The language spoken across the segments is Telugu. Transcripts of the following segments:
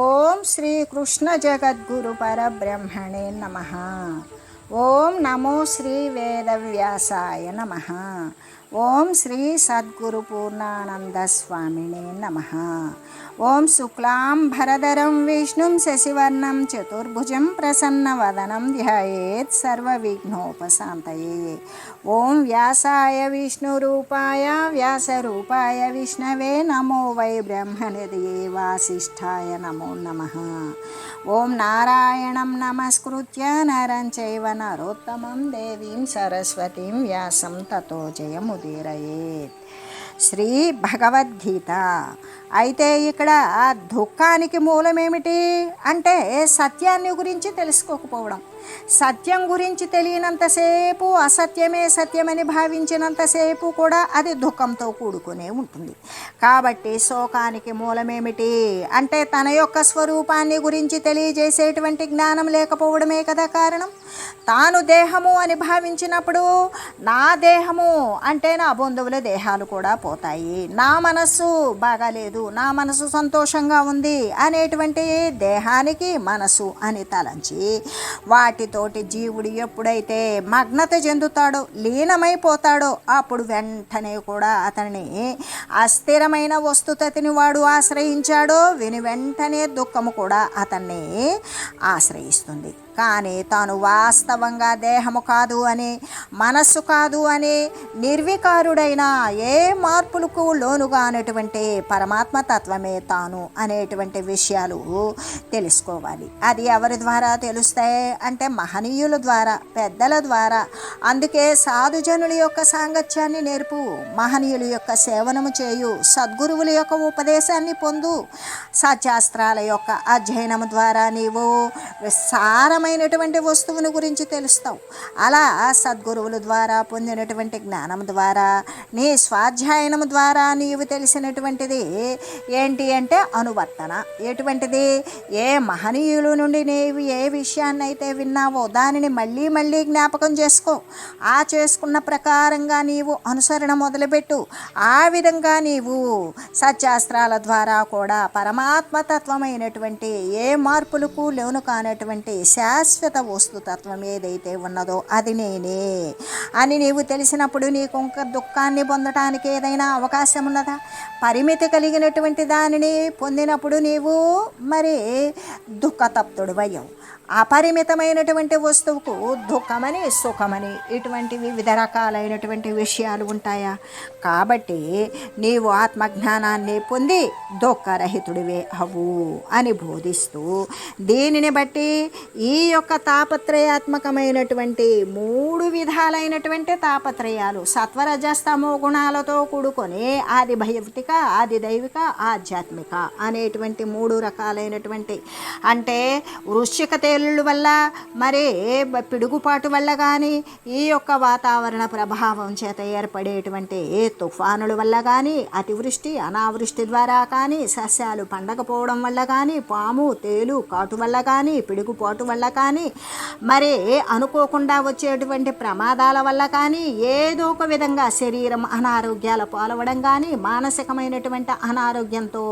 ఓం శ్రీకృష్ణ జగద్గురు పరబ్రహ్మణే నమ ఓం నమో శ్రీ వేదవ్యాసాయ నమ ఓం శ్రీ సద్గురు పూర్ణానంద స్వామినే నమ ఓం శుక్లాం భరధరం విష్ణుం శశివర్ణం చతుర్భుజం ప్రసన్నవదనం ధ్యాయేత్ సర్వవిఘ్నోపశాంతయే ఓం వ్యాసాయ విష్ణురూపాయ వ్యాసరూపాయ విష్ణవే నమో వై బ్రహ్మనిధయే వాసిష్ఠాయ నమో నమ ఓం నారాయణం నమస్కృత్య నరం చైవ నరోత్తమం దేవీం సరస్వతీం వ్యాసం తతో జయముదీరయేత్ उदीर श्री भगवद्गीता అయితే ఇక్కడ దుఃఖానికి మూలమేమిటి అంటే సత్యాన్ని గురించి తెలుసుకోకపోవడం. సత్యం గురించి తెలియనంతసేపు అసత్యమే సత్యమని భావించినంతసేపు కూడా అది దుఃఖంతో కూడుకునే ఉంటుంది. కాబట్టి శోకానికి మూలమేమిటి అంటే తన యొక్క స్వరూపాన్ని గురించి తెలియజేసేటువంటి జ్ఞానం లేకపోవడమే కదా కారణం. తాను దేహము అని భావించినప్పుడు నా దేహము అంటే నా బంధువుల దేహాలు కూడా పోతాయి. నా మనస్సు బాగాలేదు నా మనసు సంతోషంగా ఉంది అనేటువంటి దేహానికి మనసు అని తలంచి వాటితోటి జీవుడు ఎప్పుడైతే మగ్నత చెందుతాడో లీనమైపోతాడో అప్పుడు వెంటనే కూడా అతన్ని అస్థిరమైన వస్తుతతిని వాడు ఆశ్రయించాడో విని వెంటనే దుఃఖము కూడా అతన్ని ఆశ్రయిస్తుంది. కానీ తాను వాస్తవంగా దేహము కాదు అని మనస్సు కాదు అని నిర్వికారుడైన ఏ మార్పులకు లోనుగానటువంటి పరమాత్మ తత్వమే తాను అనేటువంటి విషయాలు తెలుసుకోవాలి. అది ఎవరి ద్వారా తెలుస్తాయి అంటే మహనీయుల ద్వారా పెద్దల ద్వారా. అందుకే సాధుజనుల యొక్క సాంగత్యాన్ని నేర్పు మహనీయుల యొక్క సేవనము చేయు సద్గురువుల యొక్క ఉపదేశాన్ని పొందు. సత్యాస్త్రాల యొక్క అధ్యయనం ద్వారా నీవు సారం జ్ఞానమైనటువంటి వస్తువుని గురించి తెలుస్తావు అలా సద్గురువుల ద్వారా పొందినటువంటి జ్ఞానం ద్వారా నీ స్వాధ్యాయనం ద్వారా నీవు తెలిసినటువంటిది ఏంటి అంటే అనువర్తన. ఎటువంటిది? ఏ మహనీయుల నుండి నీవు ఏ విషయాన్నైతే విన్నావో దానిని మళ్ళీ మళ్ళీ జ్ఞాపకం చేసుకో. ఆ చేసుకున్న ప్రకారంగా నీవు అనుసరణ మొదలుపెట్టు. ఆ విధంగా నీవు సత్యాస్త్రాల ద్వారా కూడా పరమాత్మతత్వమైనటువంటి ఏ మార్పులకు లోను కానటువంటి శాశ్వత వస్తుతత్వం ఏదైతే ఉన్నదో అది నేనే. అని నీవు తెలిసినప్పుడు నీకు ఇంక దుఃఖాన్ని పొందటానికి ఏదైనా అవకాశం ఉన్నదా? పరిమితి కలిగినటువంటి దానిని పొందినప్పుడు నీవు మరి దుఃఖతప్తుడు అయ్యావు అపరిమితమైనటువంటి వస్తువుకు దుఃఖమని సుఖమని ఇటువంటి వివిధ రకాలైనటువంటి విషయాలు ఉంటాయా? కాబట్టి నీవు ఆత్మజ్ఞానాన్ని పొంది దుఃఖరహితుడివే అవు అని బోధిస్తూ దీనిని బట్టి ఈ యొక్క తాపత్రయాత్మకమైనటువంటి మూడు విధాలైనటువంటి తాపత్రయాలు సత్వరజస్తమో గుణాలతో కూడుకొని ఆది భౌతిక ఆది దైవిక ఆధ్యాత్మిక అనేటువంటి మూడు రకాలైనటువంటి అంటే వృశ్చికతే తేలుళ్ళ వల్ల మరి పిడుగుపాటు వల్ల కానీ ఈ యొక్క వాతావరణ ప్రభావం చేత ఏర్పడేటువంటి తుఫానుల వల్ల కానీ అతివృష్టి అనావృష్టి ద్వారా కానీ సస్యాలు పండకపోవడం వల్ల కానీ పాము తేలు కాటు వల్ల కానీ పిడుగుపాటు వల్ల కానీ మరి అనుకోకుండా వచ్చేటువంటి ప్రమాదాల వల్ల కానీ ఏదో ఒక విధంగా శరీరం అనారోగ్యాల పాలవడం కానీ మానసికమైనటువంటి అనారోగ్యంతో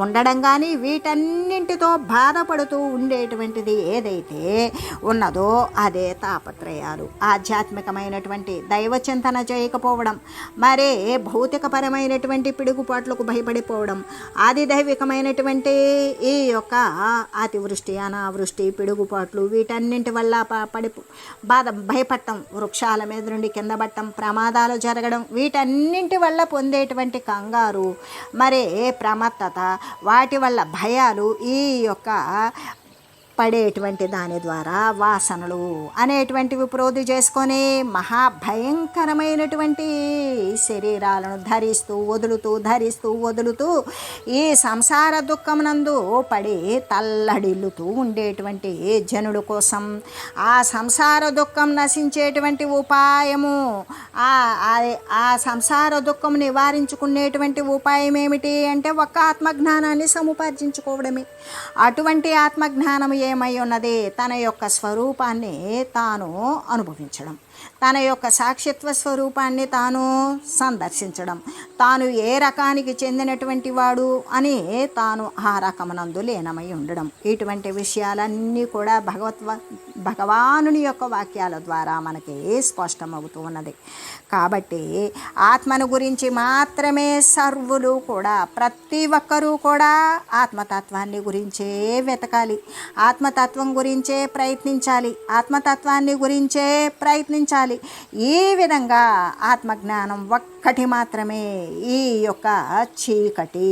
ఉండడం కానీ వీటన్నింటితో బాధపడుతూ ఉండేటువంటిది ఏదైతే ఉన్నదో అదే తాపత్రయాలు. ఆధ్యాత్మికమైనటువంటి దైవ చింతన చేయకపోవడం మరే భౌతికపరమైనటువంటి పిడుగుపాట్లకు భయపడిపోవడం ఆది దైవికమైనటువంటి ఈ యొక్క అతివృష్టి అనావృష్టి పిడుగుపాట్లు వీటన్నింటి వల్ల పడి బాధ భయపడటం వృక్షాల మీద నుండి కింద పట్టడం ప్రమాదాలు జరగడం వీటన్నింటి వల్ల పొందేటువంటి కంగారు మరే ప్రమత్తత వాటి వల్ల భయాలు ఈ యొక్క పడేటువంటి దాని ద్వారా వాసనలు అనేటువంటివి ప్రోధి చేసుకొని మహాభయంకరమైనటువంటి శరీరాలను ధరిస్తూ వదులుతూ ధరిస్తూ వదులుతూ ఈ సంసార దుఃఖమునందు పడి తల్లడిల్లుతూ ఉండేటువంటి జనుడు కోసం ఆ సంసార దుఃఖం నశించేటువంటి ఉపాయము ఆ సంసార దుఃఖం నివారించుకునేటువంటి ఉపాయం ఏమిటి అంటే ఒక్క ఆత్మజ్ఞానాన్ని సముపార్జించుకోవడమే. అటువంటి ఆత్మజ్ఞానం ఏ విషయమై ఉన్నది? తన యొక్క స్వరూపాన్ని తాను అనుభవించడం. తన యొక్క సాక్షిత్వ స్వరూపాన్ని తాను సందర్శించడం. తాను ఏ రకానికి చెందినటువంటి వాడు అని తాను ఆ రకమునందు లీనమై ఉండడం. ఇటువంటి విషయాలన్నీ కూడా భగవత్వ భగవానుని యొక్క వాక్యాల ద్వారా మనకి స్పష్టమవుతూ ఉన్నది. కాబట్టి ఆత్మను గురించి మాత్రమే సర్వులు కూడా ప్రతి ఒక్కరూ కూడా ఆత్మతత్వాన్ని గురించే వెతకాలి. ఆత్మతత్వం గురించే ప్రయత్నించాలి. ఆత్మతత్వాన్ని గురించే ప్రయత్నించాలి. ఈ విధంగా ఆత్మజ్ఞానం ఒక్కటి మాత్రమే. ఈ యొక్క చీకటి.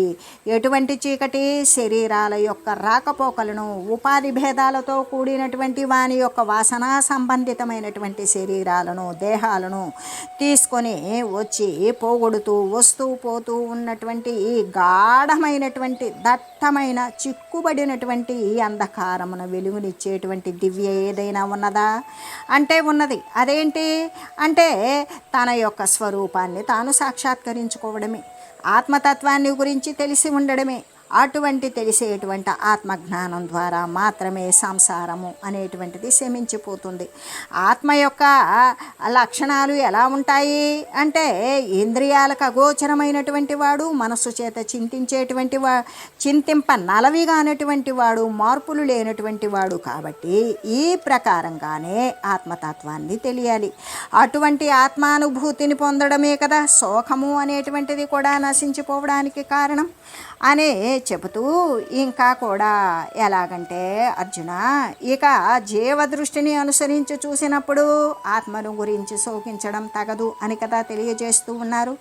ఎటువంటి చీకటి? శరీరాల యొక్క రాకపోకలను ఉపాధి భేదాలతో కూడినటువంటి వాని యొక్క వాసన సంబంధితమైనటువంటి శరీరాలను దేహాలను తీసుకొని వచ్చి పోగొడుతూ వస్తూ పోతూ ఉన్నటువంటి ఈ గాఢమైనటువంటి దట్టమైన చిక్కుబడినటువంటి ఈ అంధకారమును వెలుగునిచ్చేటువంటి దివ్య ఏదైనా ఉన్నదా? అంటే ఉన్నది. అదేంటి? అంటే తన యొక్క స్వరూపాన్ని తాను సాక్షాత్కరించుకోవడమే. ఆత్మతత్వాన్ని గురించి తెలిసి ఉండడమే. అటువంటి తెలిసేటువంటి ఆత్మజ్ఞానం ద్వారా మాత్రమే సంసారము అనేటువంటిది శమించిపోతుంది. ఆత్మ యొక్క లక్షణాలు ఎలా ఉంటాయి అంటే ఇంద్రియాలకు అగోచరమైనటువంటి వాడు మనస్సు చేత చింతించేటువంటి వా చింతింప నలవిగానటువంటి వాడు మార్పులు లేనటువంటి వాడు కాబట్టి ఈ ప్రకారంగానే ఆత్మతత్వాన్ని తెలియాలి. అటువంటి ఆత్మానుభూతిని పొందడమే కదా శోకము అనేటువంటిది కూడా నశించిపోవడానికి కారణం. అని చెబుతూ ఇంకా కూడా ఎలాగంటే అర్జున ఇక జీవదృష్టిని అనుసరించి చూసినప్పుడు ఆత్మను గురించి శోకించడం తగదు అని కదా తెలియజేస్తూ ఉన్నారు.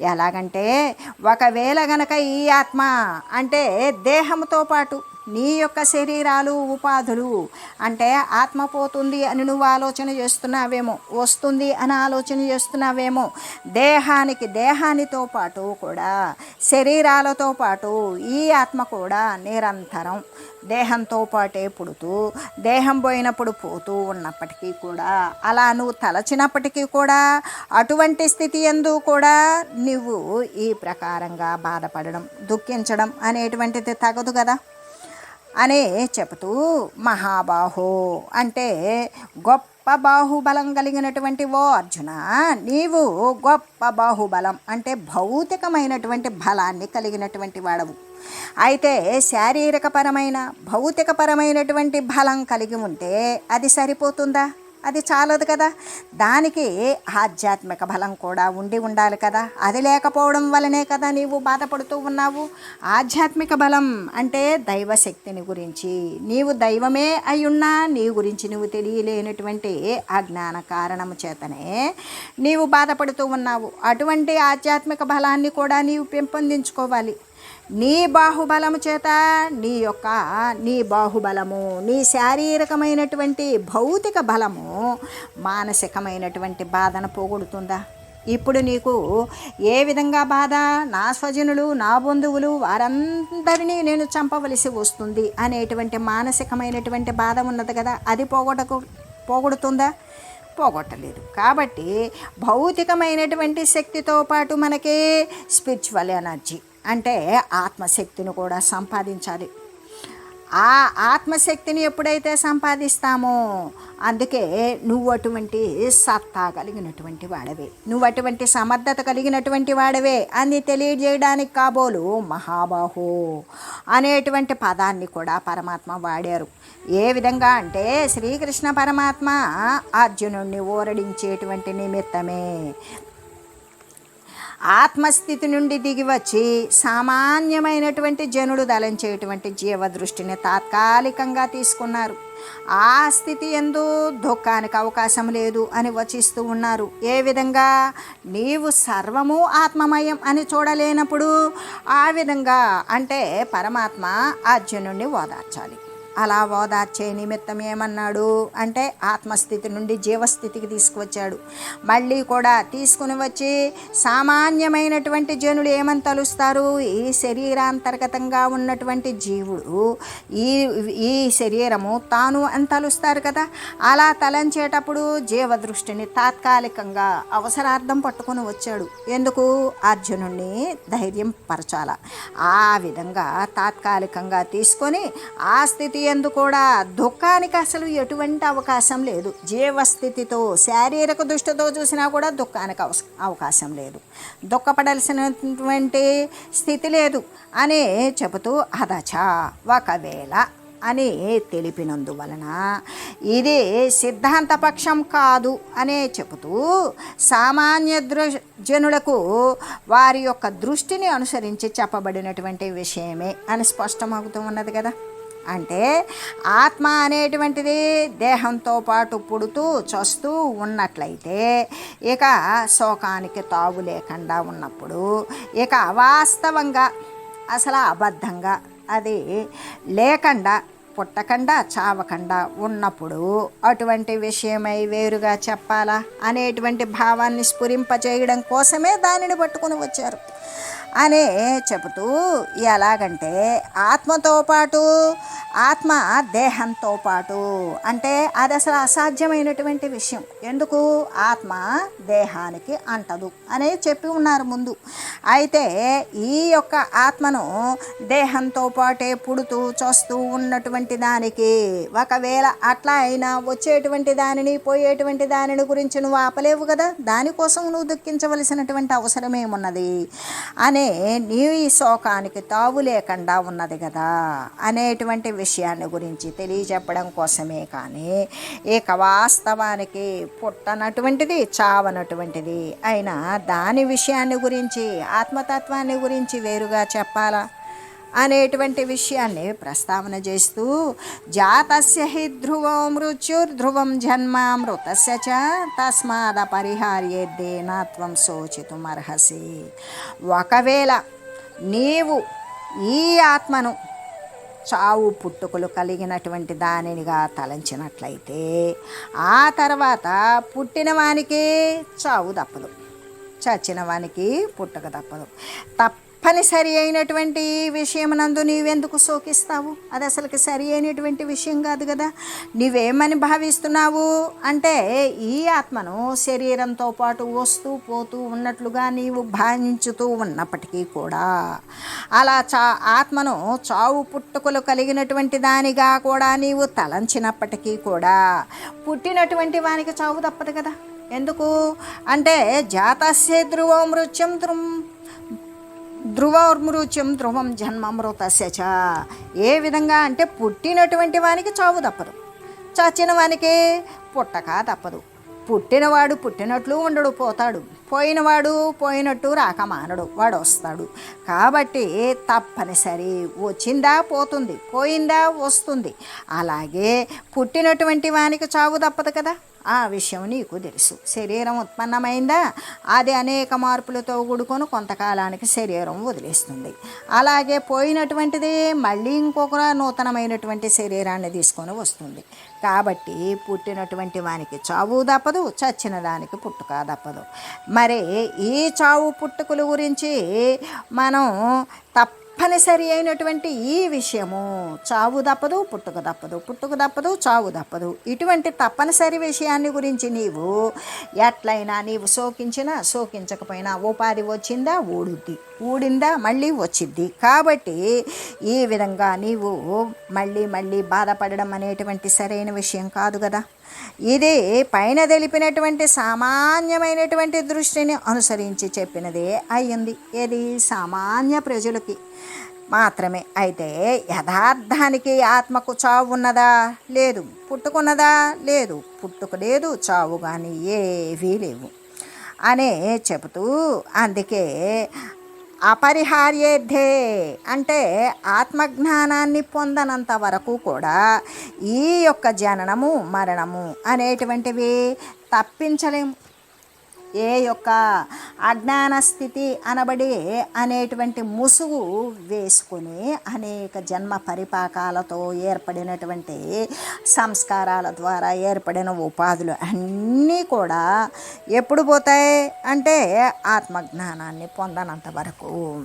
ఎలాగంటే ఒకవేళ గనక ఈ ఆత్మ అంటే దేహంతో పాటు నీ యొక్క శరీరాలు ఉపాధులు అంటే ఆత్మ పోతుంది అని నువ్వు ఆలోచన చేస్తున్నావేమో వస్తుంది అని ఆలోచన చేస్తున్నావేమో దేహానికి దేహానితో పాటు కూడా శరీరాలతో పాటు ఈ ఆత్మ కూడా నిరంతరం దేహంతో పాటే పుడుతూ దేహం పోయినప్పుడు పోతూ ఉన్నప్పటికీ కూడా అలా నువ్వు తలచినప్పటికీ కూడా అటువంటి స్థితి ఎందు కూడా నువ్వు ఈ ప్రకారంగా బాధపడడం దుఃఖించడం అనేటువంటిది తగదు కదా. అనే చెబుతూ మహాబాహో అంటే గొప్ప బాహుబలం కలిగినటువంటి ఓ అర్జున నీవు గొప్ప బాహుబలం అంటే భౌతికమైనటువంటి బలాన్ని కలిగినటువంటి వాడవు. అయితే శారీరకపరమైన భౌతికపరమైనటువంటి బలం కలిగి ఉంటే అది సరిపోతుందా? అది చాలదు కదా. దానికి ఆధ్యాత్మిక బలం కూడా ఉండి ఉండాలి కదా. అది లేకపోవడం వలనే కదా నీవు బాధపడుతూ ఉన్నావు. ఆధ్యాత్మిక బలం అంటే దైవశక్తిని గురించి. నీవు దైవమే అయ్యున్నా నీ గురించి నువ్వు తెలియలేనటువంటి అజ్ఞాన కారణము చేతనే నీవు బాధపడుతూ ఉన్నావు. అటువంటి ఆధ్యాత్మిక బలాన్ని కూడా నీవు పెంపొందించుకోవాలి. నీ బాహుబలము చేత నీ యొక్క నీ బాహుబలము నీ శారీరకమైనటువంటి భౌతిక బలము మానసికమైనటువంటి బాధను పోగొడుతుందా? ఇప్పుడు నీకు ఏ విధంగా బాధ? నా స్వజనులు నా బంధువులు వారందరినీ నేను చంపవలసి వస్తుంది అనేటువంటి మానసికమైనటువంటి బాధ ఉన్నది కదా అది పోగొట్టకు పోగొడుతుందా? పోగొట్టలేదు. కాబట్టి భౌతికమైనటువంటి శక్తితో పాటు మనకి స్పిరిచువల్ ఎనర్జీ అంటే ఆత్మశక్తిని కూడా సంపాదించాలి. ఆ ఆత్మశక్తిని ఎప్పుడైతే సంపాదిస్తామో అందుకే నువ్వు అటువంటి సత్తా కలిగినటువంటి వాడవే. నువ్వు అటువంటి సమర్థత కలిగినటువంటి వాడవే అని తెలియజేయడానికి కాబోలు మహాబాహో అనేటువంటి పదాన్ని కూడా పరమాత్మ వాడారు. ఏ విధంగా అంటే శ్రీకృష్ణ పరమాత్మ అర్జునుడిని ఓరడించేటువంటి నిమిత్తమే ఆత్మస్థితి నుండి దిగి వచ్చి సామాన్యమైనటువంటి జనుడు దలంచేటువంటి జీవదృష్టిని తాత్కాలికంగా తీసుకున్నారు. ఆ స్థితి ఎందు దుఃఖానికి అవకాశం లేదు అని వచిస్తూ ఉన్నారు. ఏ విధంగా? నీవు సర్వము ఆత్మమయం అని చూడలేనప్పుడు ఆ విధంగా అంటే పరమాత్మ అర్జునుడిని ఓదార్చాలి. అలా ఓదార్చే నిమిత్తం ఏమన్నాడు? అంటే ఆత్మస్థితి నుండి జీవస్థితికి తీసుకువచ్చాడు. మళ్ళీ కూడా తీసుకుని వచ్చి సామాన్యమైనటువంటి జనులు ఏమని తలుస్తారు? ఈ శరీరాంతర్గతంగా ఉన్నటువంటి జీవుడు ఈ ఈ శరీరము తాను అని తలుస్తారు కదా? అలా తలంచేటప్పుడు జీవదృష్టిని తాత్కాలికంగా అవసరార్థం పట్టుకొని వచ్చాడు. ఎందుకు? అర్జునుడిని ధైర్యం పరచాల. ఆ విధంగా తాత్కాలికంగా తీసుకొని ఆ స్థితి ఎందు కూడా దుఃఖానికి అసలు ఎటువంటి అవకాశం లేదు. జీవస్థితితో శారీరక దృష్టితో చూసినా కూడా దుఃఖానికి అవకాశం లేదు. దుఃఖపడాల్సినటువంటి స్థితి లేదు అని చెబుతూ అదచ ఒకవేళ అని తెలిపినందువలన ఇది సిద్ధాంతపక్షం కాదు అనే చెబుతూ సామాన్య దృ జనులకు వారి యొక్క దృష్టిని అనుసరించి చెప్పబడినటువంటి విషయమే అని స్పష్టమవుతూ ఉన్నది కదా. అంటే ఆత్మ అనేటువంటిది దేహంతో పాటు పుడుతూ చస్తూ ఉన్నట్లయితే ఇక శోకానికి తావు లేకుండా ఉన్నప్పుడు ఇక అవాస్తవంగా అసలు అబద్ధంగా అది లేకుండా పుట్టకుండా చావకుండా ఉన్నప్పుడు అటువంటి విషయమై వేరుగా చెప్పాలా అనేటువంటి భావాన్ని స్ఫురింపచేయడం కోసమే దానిని పట్టుకొని వచ్చారు. అనే చెబుతూ ఎలాగంటే ఆత్మతో పాటు ఆత్మ దేహంతో పాటు. అంటే అది అసలు అసాధ్యమైనటువంటి విషయం. ఎందుకు? ఆత్మ దేహానికి అంటదు అనే చెప్పి ఉన్నారు ముందు. అయితే ఈ యొక్క ఆత్మను దేహంతో పాటే పుడుతూ చూస్తూ ఉన్నటువంటి దానికి ఒకవేళ అట్లా అయినా వచ్చేటువంటి దానిని పోయేటువంటి దానిని గురించి నువ్వు ఆపలేవు కదా? దానికోసం నువ్వు దుఃఖించవలసినటువంటి అవసరం ఏమున్నది అనే నీ ఈ శోకానికి తావు లేకుండా ఉన్నది కదా అనేటువంటి విషయాన్ని గురించి తెలియజెప్పడం కోసమే కానీ ఇక వాస్తవానికి పుట్టనటువంటిది చావనటువంటిది అయినా దాని విషయాన్ని గురించి ఆత్మతత్వాన్ని గురించి వేరుగా చెప్పాలా? అనేటువంటి విషయాన్ని ప్రస్తావన చేస్తూ జాతస్య హి ధ్రువం మృత్యుర్ధ్రువం జన్మ మృతస్య చ తస్మాద పరిహార్యేద్దే నాత్వం శోచితుమర్హసి. ఒకవేళ నీవు ఈ ఆత్మను చావు పుట్టుకలు కలిగినటువంటి దానినిగా తలంచినట్లయితే ఆ తర్వాత పుట్టిన వానికి చావు తప్పదు. చచ్చిన వానికి పుట్టక తప్పదు. పని సరి అయినటువంటి విషయమునందు నీవెందుకు శోకిస్తావు? అది అసలుకి సరి అయినటువంటి విషయం కాదు కదా. నీవేమని భావిస్తున్నావు? అంటే ఈ ఆత్మను శరీరంతో పాటు వస్తూ పోతూ ఉన్నట్లుగా నీవు భావించుతూ ఉన్నప్పటికీ కూడా అలా చా ఆత్మను చావు పుట్టుకలు కలిగినటువంటి దానిగా కూడా నీవు తలంచినప్పటికీ కూడా పుట్టినటువంటి వానికి చావు తప్పదు కదా. ఎందుకు? అంటే జాతస్య ధ్రువ మృత్యం ధ్రువం ధ్రువమృత్యం ధ్రువం జన్మమృతస్య చ. ఏ విధంగా అంటే పుట్టినటువంటి వానికి చావు తప్పదు. చచ్చిన వానికి పుట్టక తప్పదు. పుట్టినవాడు పుట్టినట్లు ఉండడు పోతాడు. పోయినవాడు పోయినట్టు రాక మానడు వాడు వస్తాడు కాబట్టి తప్పనిసరి. వచ్చిందా పోతుంది పోయిందా వస్తుంది. అలాగే పుట్టినటువంటి వానికి చావు తప్పదు కదా. ఆ విషయం నీకు తెలుసు. శరీరం ఉత్పన్నమైందా? అది అనేక మార్పులతో కూడుకొని కొంతకాలానికి శరీరం వదిలేస్తుంది. అలాగే పోయినటువంటిది మళ్ళీ ఇంకొక నూతనమైనటువంటి శరీరాన్ని తీసుకొని వస్తుంది. కాబట్టి పుట్టినటువంటి వానికి చావు తప్పదు చచ్చిన దానికి పుట్టుక తప్పదు. మరి ఈ చావు పుట్టుకల గురించి మనం తప్ప తప్పనిసరి అయినటువంటి ఈ విషయము చావు తప్పదు పుట్టుక తప్పదు పుట్టుక తప్పదు చావు తప్పదు. ఇటువంటి తప్పనిసరి విషయాన్ని గురించి నీవు ఎట్లయినా నీవు శోకించినా శోకించకపోయినా ఉపాధి వచ్చిందా? ఊడుద్ది. ఊడిందా? మళ్ళీ వచ్చిద్ది. కాబట్టి ఈ విధంగా నీవు మళ్ళీ మళ్ళీ బాధపడడం అనేటువంటి సరైన విషయం కాదు కదా. ఇది పైన తెలిపినటువంటి సామాన్యమైనటువంటి దృష్టిని అనుసరించి చెప్పినదే అయ్యింది. ఇది సామాన్య ప్రజలకి మాత్రమే. అయితే యథార్థానికి ఆత్మకు చావు ఉన్నదా? లేదు. పుట్టుకున్నదా? లేదు. పుట్టుక లేదు చావు కానీ ఏవీ లేవు. అనే చెబుతూ అందుకే అపరిహార్యేద్ధే. అంటే ఆత్మజ్ఞానాన్ని పొందనంత వరకు కూడా ఈ యొక్క జననము మరణము అనేటువంటివి తప్పించలేము ఏ యొక్క అజ్ఞాన స్థితి అనబడి అనేటువంటి ముసుగు వేసుకొని అనేక జన్మ పరిపాకాలతో ఏర్పడినటువంటి సంస్కారాల ద్వారా ఏర్పడిన ఉపాధులు అన్నీ కూడా ఎప్పుడు పోతాయి అంటే ఆత్మజ్ఞానాన్ని పొందనంత వరకు.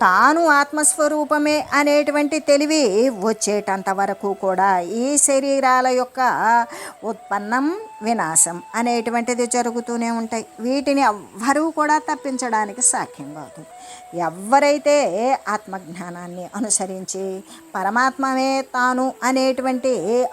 తాను ఆత్మస్వరూపమే అనేటువంటి తెలివి వచ్చేటంత వరకు కూడా ఈ శరీరాల యొక్క ఉత్పన్నం వినాశం అనేటువంటిది జరుగుతూనే ఉంటాయి. వీటిని ఎవ్వరూ కూడా తప్పించడానికి సాఖ్యం కాదు. ఎవరైతే ఆత్మజ్ఞానాన్ని అనుసరించి పరమాత్మమే తాను అనేటువంటి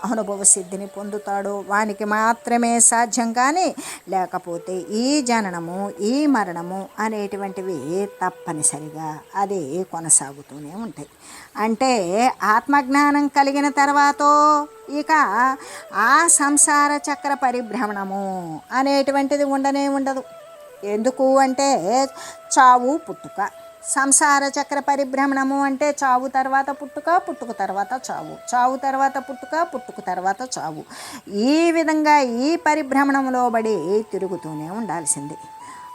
అనుభవ సిద్ధిని పొందుతాడో వానికి మాత్రమే సాధ్యం కానీ లేకపోతే ఈ జననము ఈ మరణము అనేటువంటివి తప్పనిసరిగా అది కొనసాగుతూనే ఉంటాయి. అంటే ఆత్మజ్ఞానం కలిగిన తర్వాత ఇక ఆ సంసార చక్ర పరిభ్రమణము అనేటువంటిది ఉండనే ఉండదు. ఎందుకు అంటే చావు పుట్టుక. సంసార చక్ర పరిభ్రమణము అంటే చావు తర్వాత పుట్టుక పుట్టుక తర్వాత చావు. చావు తర్వాత పుట్టుక పుట్టుక తర్వాత చావు. ఈ విధంగా ఈ పరిభ్రమణంలో బడి తిరుగుతూనే ఉండాల్సింది.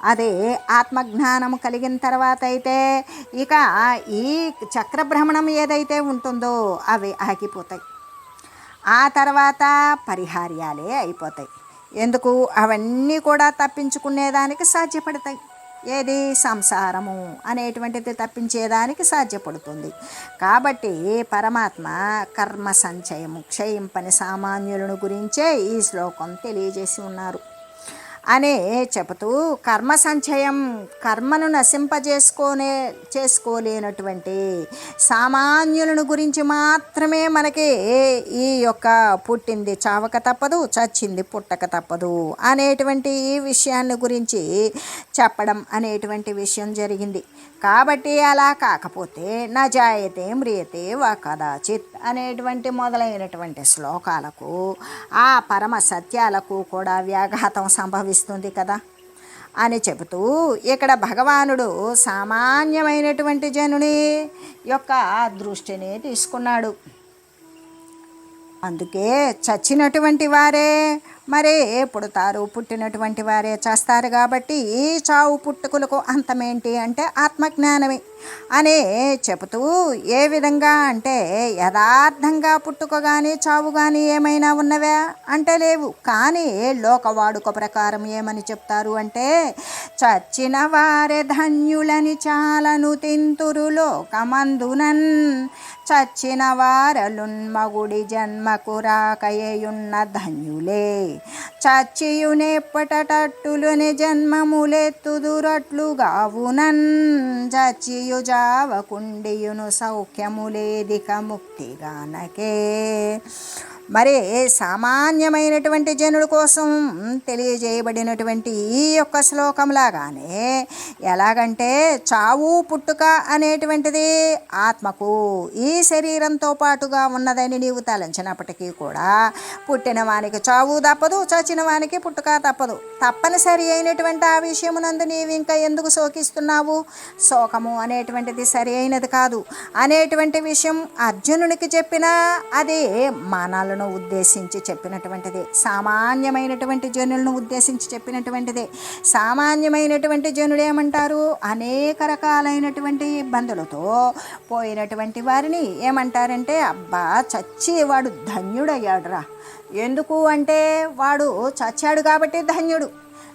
అదే ఆత్మజ్ఞానం కలిగిన తర్వాత అయితే ఇక ఈ చక్రభ్రమణం ఏదైతే ఉంటుందో అవి ఆగిపోతాయి. ఆ తర్వాత పరిహార్యాలే అయిపోతాయి. ఎందుకు? అవన్నీ కూడా తప్పించుకునేదానికి సాధ్యపడతాయి. ఏది? సంసారము అనేటువంటిది తప్పించేదానికి సాధ్యపడుతుంది. కాబట్టి పరమాత్మ కర్మ సంచయము క్షయింపని సామాన్యులను గురించే ఈ శ్లోకం తెలియజేసి ఉన్నారు. అనే చెబుతూ కర్మ సంచయం కర్మను నశింపజేసుకోనే చేసుకోలేనటువంటి సామాన్యులను గురించి మాత్రమే మనకి ఈ యొక్క పుట్టింది చావక తప్పదు చచ్చింది పుట్టక తప్పదు అనేటువంటి ఈ విషయాన్ని గురించి చెప్పడం అనేటువంటి విషయం జరిగింది. కాబట్టి అలా కాకపోతే నా మ్రియతే వా కదాచిత్ అనేటువంటి మొదలైనటువంటి శ్లోకాలకు ఆ పరమ సత్యాలకు కూడా వ్యాఘాతం సంభవిస్తుంది కదా. అని చెబుతూ ఇక్కడ భగవానుడు సామాన్యమైనటువంటి జనుని యొక్క దృష్టిని తీసుకున్నాడు. అందుకే చచ్చినటువంటి వారే మరే పుడతారు పుట్టినటువంటి వారే చేస్తారు కాబట్టి ఈ చావు పుట్టుకులకు అంతమేంటి అంటే ఆత్మజ్ఞానమే. అనే చెబుతూ ఏ విధంగా అంటే యథార్థంగా పుట్టుక కానీ చావు కానీ ఏమైనా ఉన్నవా? అంటే లేవు. కానీ లోక వాడుక ప్రకారం ఏమని చెప్తారు అంటే చచ్చిన వారే ధన్యులని చాలను తింతురు లోకమందునన్. చచ్చిన వారలున్మగుడి జన్మకు రాకయేయున్న ధన్యులే. చచ్చియునెప్పటట్టులుని జన్మములెత్తుదురట్లుగావునన్. చచ్చియు జావకుండియును సౌఖ్యములేదిక ముక్తిగానకే. మరే సామాన్యమైనటువంటి జనుల కోసం తెలియజేయబడినటువంటి ఈ యొక్క శ్లోకంలాగానే ఎలాగంటే చావు పుట్టుక అనేటువంటిది ఆత్మకు ఈ శరీరంతో పాటుగా ఉన్నదని నీవు తలంచినప్పటికీ కూడా పుట్టిన వానికి చావు తప్పదు చచ్చిన వానికి పుట్టుక తప్పదు. తప్పనిసరి అయినటువంటి ఆ విషయమునందు నీవు ఇంకా ఎందుకు శోకిస్తున్నావు? శోకము అనేటువంటిది సరి అయినది కాదు. అనేటువంటి విషయం అర్జునునికి చెప్పినా అది మనలను ఉద్దేశించి చెప్పినటువంటిదే. సామాన్యమైనటువంటి జనులను ఉద్దేశించి చెప్పినటువంటిదే. సామాన్యమైనటువంటి జనులు ఏమంటారు? అనేక రకాలైనటువంటి ఇబ్బందులతో పోయినటువంటి వారిని ఏమంటారంటే అబ్బా చచ్చి వాడు ధన్యుడయ్యాడురా. ఎందుకు అంటే వాడు చచ్చాడు కాబట్టి ధన్యుడు.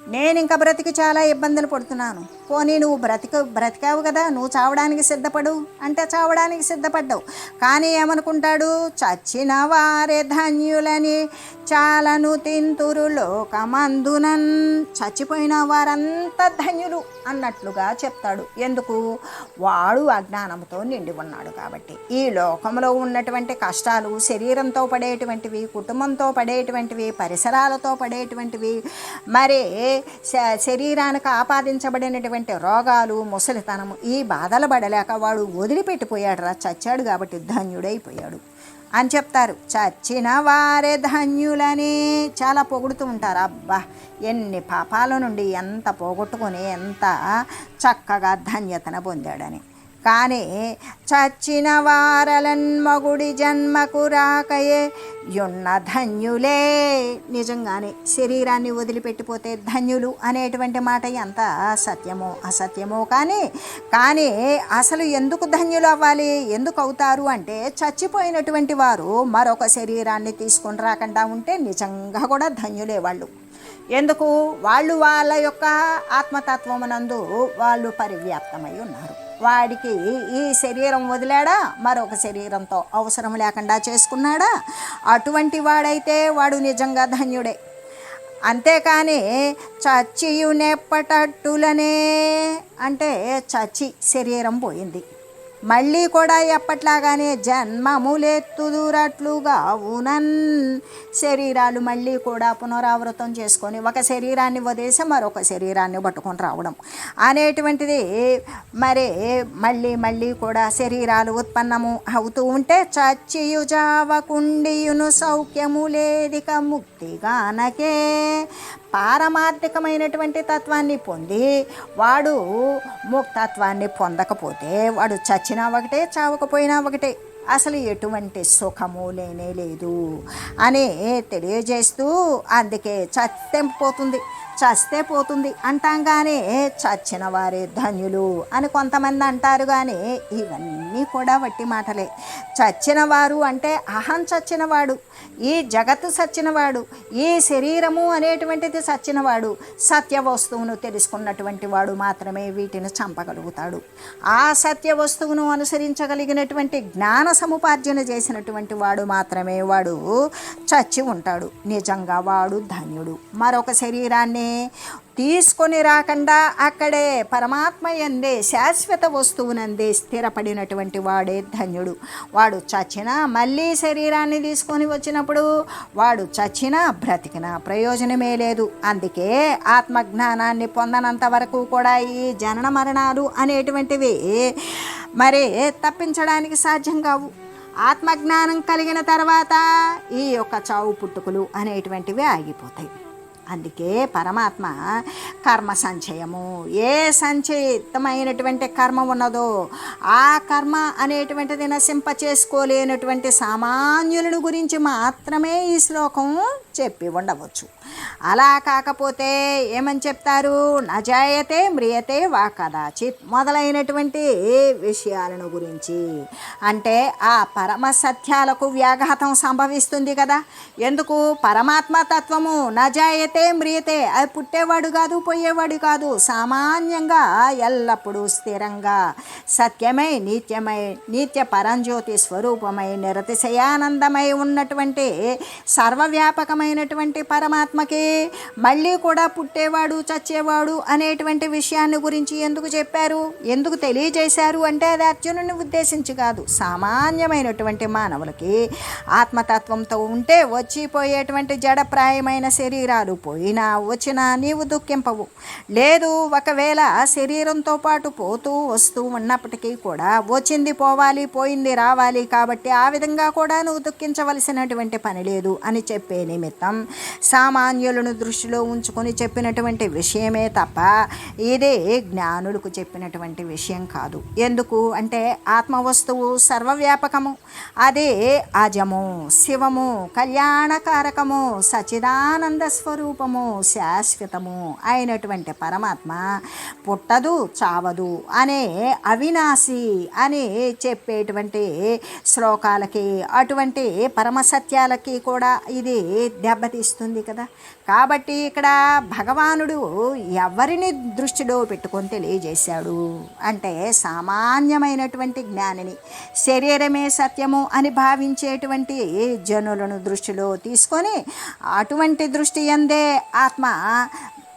నేను ఇంకా బ్రతికి చాలా ఇబ్బందులు పడుతున్నాను. పోనీ నువ్వు బ్రతిక బ్రతికావు కదా నువ్వు చావడానికి సిద్ధపడు. అంటే చావడానికి సిద్ధపడ్డావు. కానీ ఏమనుకుంటాడు? చచ్చిన వారే ధన్యులని చాలను తింతురు లోకమందునన్. చచ్చిపోయిన వారంతా ధన్యులు అన్నట్లుగా చెప్తాడు. ఎందుకు? వాడు అజ్ఞానంతో నిండి ఉన్నాడు కాబట్టి. ఈ లోకంలో ఉన్నటువంటి కష్టాలు శరీరంతో పడేటువంటివి కుటుంబంతో పడేటువంటివి పరిసరాలతో పడేటువంటివి మరి శ- శరీరానికి ఆపాదించబడినటువంటి రోగాలు ముసలితనము ఈ బాధలు పడలేక వాడు వదిలిపెట్టిపోయాడు రా చచ్చాడు కాబట్టి ధన్యుడైపోయాడు. అని చెప్తారు. చచ్చిన వారే ధన్యులని. చాలా పొగుడుతూ ఉంటారు. అబ్బా ఎన్ని పాపాల నుండి ఎంత పోగొట్టుకొని ఎంత చక్కగా ధన్యతను పొందాడని. కానీ చచ్చిన వారలన్ మగుడి జన్మకు రాకయే యున్న ధన్యులే. నిజంగానే శరీరాన్ని వదిలిపెట్టిపోతే ధన్యులు అనేటువంటి మాట ఎంత సత్యమో అసత్యమో కానీ కానీ అసలు ఎందుకు ధన్యులు అవ్వాలి? ఎందుకు అవుతారు? అంటే చచ్చిపోయినటువంటి వారు మరొక శరీరాన్ని తీసుకొని రాకుండా ఉంటే నిజంగా కూడా ధన్యులే వాళ్ళు. ఎందుకు? వాళ్ళు వాళ్ళ యొక్క ఆత్మతత్వమునందు వాళ్ళు పరివ్యాప్తమై ఉన్నారు. వాడికి ఈ శరీరం వదిలాడా? మరొక శరీరంతో అవసరం లేకుండా చేసుకున్నాడా? అటువంటి వాడైతే వాడు నిజంగా ధన్యుడే. అంతేకాని చచ్చియునెప్పటట్టులనే అంటే చచ్చి శరీరం పోయింది. మళ్ళీ కూడా ఎప్పట్లాగానే జన్మములెత్తుదురట్లుగా ఉనన్ శరీరాలు మళ్ళీ కూడా పునరావృతం చేసుకొని ఒక శరీరాన్ని వదిలేసి మరొక శరీరాన్ని పట్టుకొని రావడం. అనేటువంటిది మరి మళ్ళీ మళ్ళీ కూడా శరీరాలు ఉత్పన్నము అవుతూ ఉంటే చచ్చియు జావకుండియును సౌఖ్యము లేదిక ముక్తిగానకే పారమార్థికమైనటువంటి తత్వాన్ని పొంది వాడు ముక్తత్వాన్ని పొందకపోతే వాడు చచ్చినా ఒకటే చావకపోయినా ఒకటే. అసలు ఎటువంటి సుఖము లేనే లేదు అని తెలియజేస్తూ అందుకే చస్తెంపోతుంది చస్తే పోతుంది అంటాం కానీ చచ్చిన వారే ధన్యులు అని కొంతమంది అంటారు కానీ ఇవన్నీ కూడా వట్టి మాటలే. చచ్చిన వారు అంటే అహం చచ్చినవాడు ఈ జగత్తు సచ్చినవాడు ఈ శరీరము అనేటువంటిది సచ్చినవాడు సత్య వస్తువును తెలుసుకున్నటువంటి వాడు మాత్రమే వీటిని చంపగలుగుతాడు. ఆ సత్య వస్తువును అనుసరించగలిగినటువంటి జ్ఞాన సముపార్జన చేసినటువంటి వాడు మాత్రమే వాడు చచ్చి ఉంటాడు. నిజంగా వాడు ధన్యుడు మరొక శరీరాన్ని తీసుకొని రాకుండా అక్కడే పరమాత్మ ఎందే శాశ్వత వస్తువునందే స్థిరపడినటువంటి వాడే ధన్యుడు. వాడు చచ్చినా మళ్ళీ శరీరాన్ని తీసుకొని వచ్చినప్పుడు వాడు చచ్చినా బ్రతికినా ప్రయోజనమే లేదు. అందుకే ఆత్మజ్ఞానాన్ని పొందనంత వరకు కూడా ఈ జనన మరణాలు అనేటువంటివి మరి తప్పించడానికి సాధ్యం కావు. ఆత్మజ్ఞానం కలిగిన తర్వాత ఈ యొక్క చావు పుట్టుకులు అనేటువంటివి ఆగిపోతాయి. అందుకే పరమాత్మ కర్మ సంచయము. ఏ సంచయితమైనటువంటి కర్మ ఉన్నదో ఆ కర్మ అనేటువంటిది నశింప చేసుకోలేనటువంటి సామాన్యులను గురించి మాత్రమే ఈ శ్లోకం చెప్పి ఉండవచ్చు. అలా కాకపోతే ఏమని చెప్తారు? నజాయతే మ్రియతే వా కదాచిత్ మొదలైనటువంటి విషయాలను గురించి. అంటే ఆ పరమ సత్యాలకు వ్యాఘాతం సంభవిస్తుంది కదా. ఎందుకు? పరమాత్మ తత్వము నజాయతే మ్రియతే. అది పుట్టేవాడు కాదు పోయేవాడు కాదు. సామాన్యంగా ఎల్లప్పుడూ స్థిరంగా సత్యమై నిత్యమై నిత్య పరంజ్యోతి స్వరూపమై నిరతిశయానందమై ఉన్నటువంటి సర్వవ్యాపకమైనటువంటి పరమాత్మకి మళ్ళీ కూడా పుట్టేవాడు చచ్చేవాడు అనేటువంటి విషయాన్ని గురించి ఎందుకు చెప్పారు? ఎందుకు తెలియజేశారు అంటే అది అర్జునుని ఉద్దేశించి కాదు. సామాన్యమైనటువంటి మానవులకి ఆత్మతత్వంతో ఉంటే వచ్చిపోయేటువంటి జడప్రాయమైన శరీరాలు పోయినా వచ్చినా నీవు దుఃఖింపవు. లేదు ఒకవేళ శరీరంతో పాటు పోతూ వస్తూ ఉన్న ఉన్నప్పటికీ కూడా వచ్చింది పోవాలి పోయింది రావాలి కాబట్టి ఆ విధంగా కూడా నువ్వు దుఃఖించవలసినటువంటి పని లేదు అని చెప్పే నిమిత్తం సామాన్యులను దృష్టిలో ఉంచుకొని చెప్పినటువంటి విషయమే తప్ప ఇదే జ్ఞానులకు చెప్పినటువంటి విషయం కాదు. ఎందుకు అంటే ఆత్మవస్తువు సర్వవ్యాపకము అదే అజము శివము కళ్యాణకారకము సచిదానంద స్వరూపము శాశ్వతము అయినటువంటి పరమాత్మ పుట్టదు చావదు అనే అవినాశి అని చెప్పేటువంటి శ్లోకాలకి అటువంటి పరమసత్యాలకి కూడా ఇది దెబ్బతీస్తుంది కదా. కాబట్టి ఇక్కడ భగవానుడు ఎవరిని దృష్టిలో పెట్టుకొని తెలియజేశాడు అంటే సామాన్యమైనటువంటి జ్ఞానిని శరీరమే సత్యము అని భావించేటువంటి జనులను దృష్టిలో తీసుకొని అటువంటి దృష్టి ఎందే ఆత్మ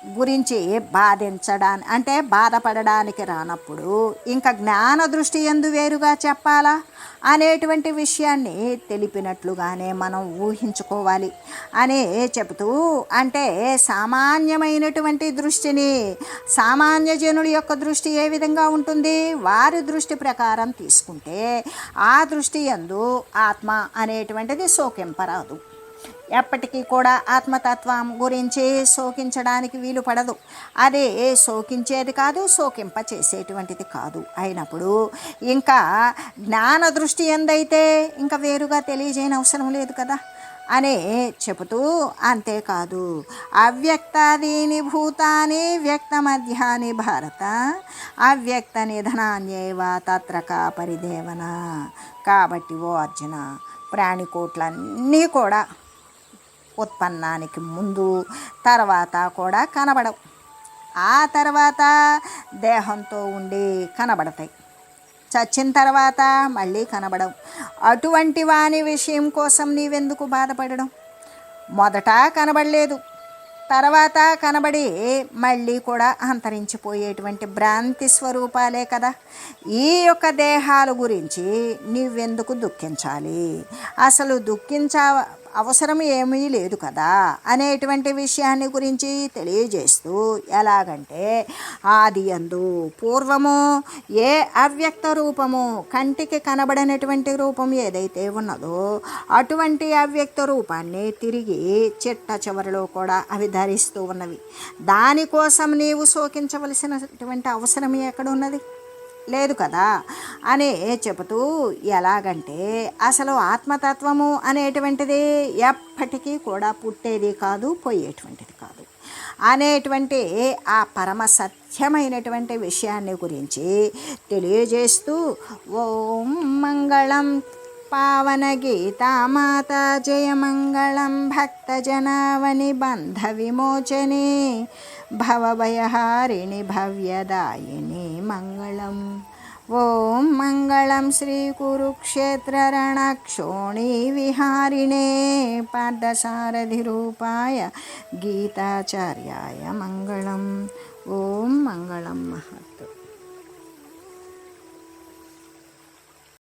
గురించి బాధించడానికి అంటే బాధపడడానికి రానప్పుడు ఇంకా జ్ఞాన దృష్టి ఎందు వేరుగా చెప్పాలా? అనేటువంటి విషయాన్ని తెలిపినట్లుగానే మనం ఊహించుకోవాలి. అని చెబుతూ అంటే సామాన్యమైనటువంటి దృష్టిని సామాన్య జనుల యొక్క దృష్టి ఏ విధంగా ఉంటుంది? వారి దృష్టి ప్రకారం తీసుకుంటే ఆ దృష్టి ఎందు ఆత్మ అనేటువంటిది సోకింపరాదు ఎప్పటికీ కూడా ఆత్మతత్వం గురించి శోకించడానికి వీలు పడదు. అదే శోకించేది కాదు శోకింప చేసేటువంటిది కాదు. అయినప్పుడు ఇంకా జ్ఞాన దృష్టి ఎందైతే ఇంకా వేరుగా తెలియజేయని అవసరం లేదు కదా? అనే చెబుతూ అంతేకాదు. అవ్యక్తాదీని భూతాని వ్యక్తమధ్యాని భారత అవ్యక్త నిధనాన్యేవ తత్రక పరిదేవన. కాబట్టి ఓ అర్జున ప్రాణికోట్లన్నీ కూడా ఉత్పన్నానికి ముందు తర్వాత కూడా కనబడవు. ఆ తర్వాత దేహంతో ఉండి కనబడతాయి. చచ్చిన తర్వాత మళ్ళీ కనబడవు. అటువంటి వాని విషయం కోసం నీవెందుకు బాధపడడం? మొదట కనబడలేదు. తర్వాత కనబడి మళ్ళీ కూడా అంతరించిపోయేటువంటి భ్రాంతి స్వరూపాలే కదా. ఈ యొక్క దేహాల గురించి నువ్వెందుకు దుఃఖించాలి? అసలు దుఃఖించ అవసరం ఏమీ లేదు కదా అనేటువంటి విషయాన్ని గురించి తెలియజేస్తూ ఎలాగంటే ఆది అందు పూర్వము ఏ అవ్యక్త రూపము కంటికి కనబడినటువంటి రూపం ఏదైతే ఉన్నదో అటువంటి అవ్యక్త రూపాన్ని తిరిగి చిట్ట చివరిలో కూడా అవి ధరిస్తూ ఉన్నవి దానికోసం నీవు శోకించవలసినటువంటి అవసరం ఎక్కడ ఉన్నది? లేదు కదా? అని చెబుతూ ఎలాగంటే అసలు ఆత్మతత్వము అనేటువంటిది ఎప్పటికీ కూడా పుట్టేది కాదు పోయేటువంటిది కాదు. అనేటువంటి ఆ పరమ సత్యమైనటువంటి విషయాన్ని గురించి తెలియజేస్తూ ఓం మంగళం పావన గీతామాత జయ మంగళం భక్తజనావని బంధ విమోచనే భవభయహారిణి భవ్యదాయిని మంగళం ఓం మంగళం శ్రీ కురుక్షేత్ర రణక్షోణి విహారిణే